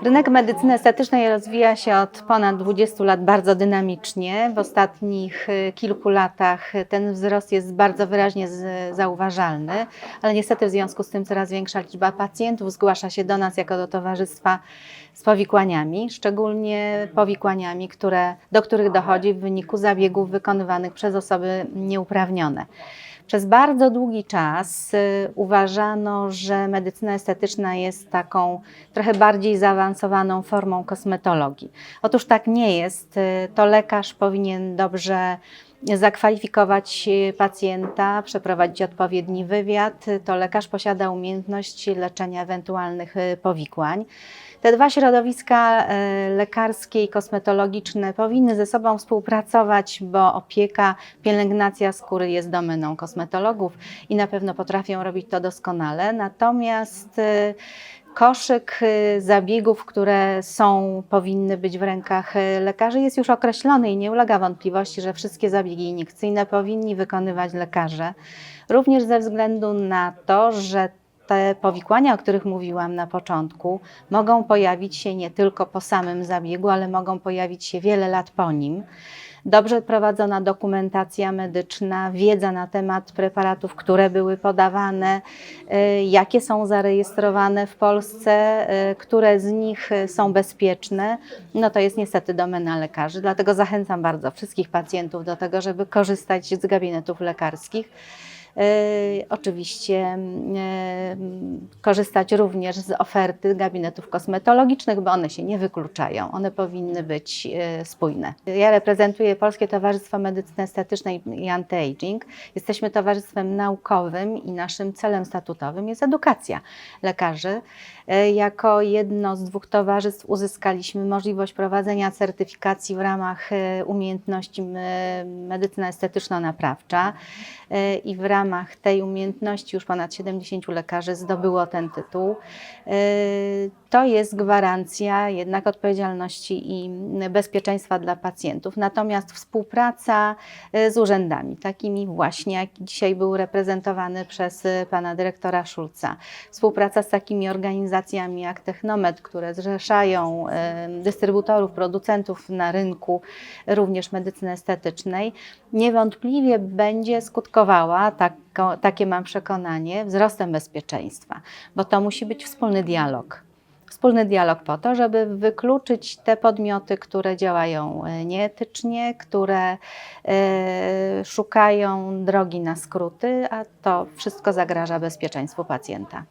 Rynek medycyny estetycznej rozwija się od ponad 20 lat bardzo dynamicznie. W ostatnich y, kilku latach ten wzrost jest bardzo wyraźnie zauważalny, ale niestety w związku z tym coraz większa liczba pacjentów zgłasza się do nas jako do towarzystwa z powikłaniami, szczególnie powikłaniami, które, do których dochodzi w wyniku zabiegów wykonywanych przez osoby nieuprawnione. Przez bardzo długi czas y, uważano, że medycyna estetyczna jest taką trochę bardziej zaawansowaną formą kosmetologii. Otóż tak nie jest. Y, To lekarz powinien dobrze zakwalifikować y, pacjenta, przeprowadzić odpowiedni wywiad. Y, To lekarz posiada umiejętność leczenia ewentualnych y, powikłań. Te dwa środowiska e, lekarskie i kosmetologiczne powinny ze sobą współpracować, bo opieka, pielęgnacja skóry jest domeną kosmetologów i na pewno potrafią robić to doskonale. Natomiast koszyk e, zabiegów, które są, powinny być w rękach e, lekarzy, jest już określony i nie ulega wątpliwości, że wszystkie zabiegi iniekcyjne powinni wykonywać lekarze. Również ze względu na to, że te powikłania, o których mówiłam na początku, mogą pojawić się nie tylko po samym zabiegu, ale mogą pojawić się wiele lat po nim. Dobrze prowadzona dokumentacja medyczna, wiedza na temat preparatów, które były podawane, y, jakie są zarejestrowane w Polsce, y, które z nich y, są bezpieczne, no to jest niestety domena lekarzy. Dlatego zachęcam bardzo wszystkich pacjentów do tego, żeby korzystać z gabinetów lekarskich. E, Oczywiście e, korzystać również z oferty gabinetów kosmetologicznych, bo one się nie wykluczają, one powinny być e, spójne. Ja reprezentuję Polskie Towarzystwo Medycyny Estetycznej i Anti-Aging. Jesteśmy towarzystwem naukowym i naszym celem statutowym jest edukacja lekarzy. Jako jedno z dwóch towarzystw uzyskaliśmy możliwość prowadzenia certyfikacji w ramach umiejętności medycyna estetyczno-naprawcza i w ramach tej umiejętności już ponad 70 lekarzy zdobyło ten tytuł. To jest gwarancja jednak odpowiedzialności i bezpieczeństwa dla pacjentów. Natomiast współpraca e, z urzędami, takimi właśnie, jak dzisiaj był reprezentowany przez e, pana dyrektora Szulca, współpraca z takimi organizacjami jak Technomed, które zrzeszają e, dystrybutorów, producentów na rynku również medycyny estetycznej, niewątpliwie będzie skutkowała, tako, takie mam przekonanie, wzrostem bezpieczeństwa, bo to musi być wspólny dialog. Wspólny dialog po to, żeby wykluczyć te podmioty, które działają e, nieetycznie, które e, szukają drogi na skróty, a to wszystko zagraża bezpieczeństwu pacjenta.